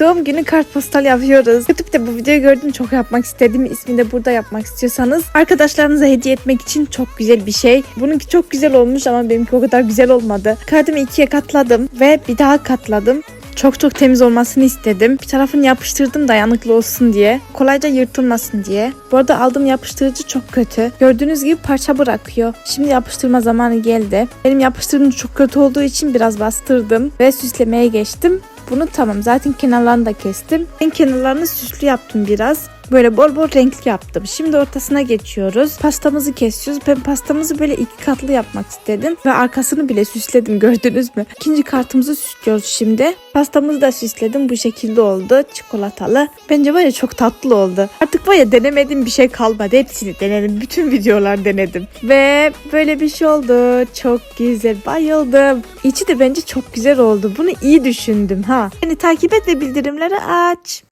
Doğum günü kartpostal yapıyoruz. YouTube'da bu videoyu gördüm çok yapmak istedim. İsmini de burada yapmak istiyorsanız arkadaşlarınıza hediye etmek için çok güzel bir şey. Bununki çok güzel olmuş ama benimki o kadar güzel olmadı. Kağıdımı ikiye katladım ve bir daha katladım. Çok çok temiz olmasını istedim. Bir tarafını yapıştırdım dayanıklı olsun diye. Kolayca yırtılmasın diye. Bu arada aldığım yapıştırıcı çok kötü. Gördüğünüz gibi parça bırakıyor. Şimdi yapıştırma zamanı geldi. Benim yapıştırıcım çok kötü olduğu için biraz bastırdım ve süslemeye geçtim. Bunu tamam zaten kenarlarını da kestim. En kenarlarını süslü yaptım biraz. Böyle bol bol renkli yaptım. Şimdi ortasına geçiyoruz. Pastamızı kesiyoruz. Ben pastamızı böyle iki katlı yapmak istedim. Ve arkasını bile süsledim gördünüz mü? İkinci kartımızı süslüyoruz şimdi. Pastamızı da süsledim. Bu şekilde oldu. Çikolatalı. Bence var ya çok tatlı oldu. Artık var ya denemediğim bir şey kalmadı. Hepsini denedim. Bütün videolar denedim. Ve böyle bir şey oldu. Çok güzel. Bayıldım. İçi de bence çok güzel oldu. Bunu iyi düşündüm ha. Beni takip et ve bildirimleri aç.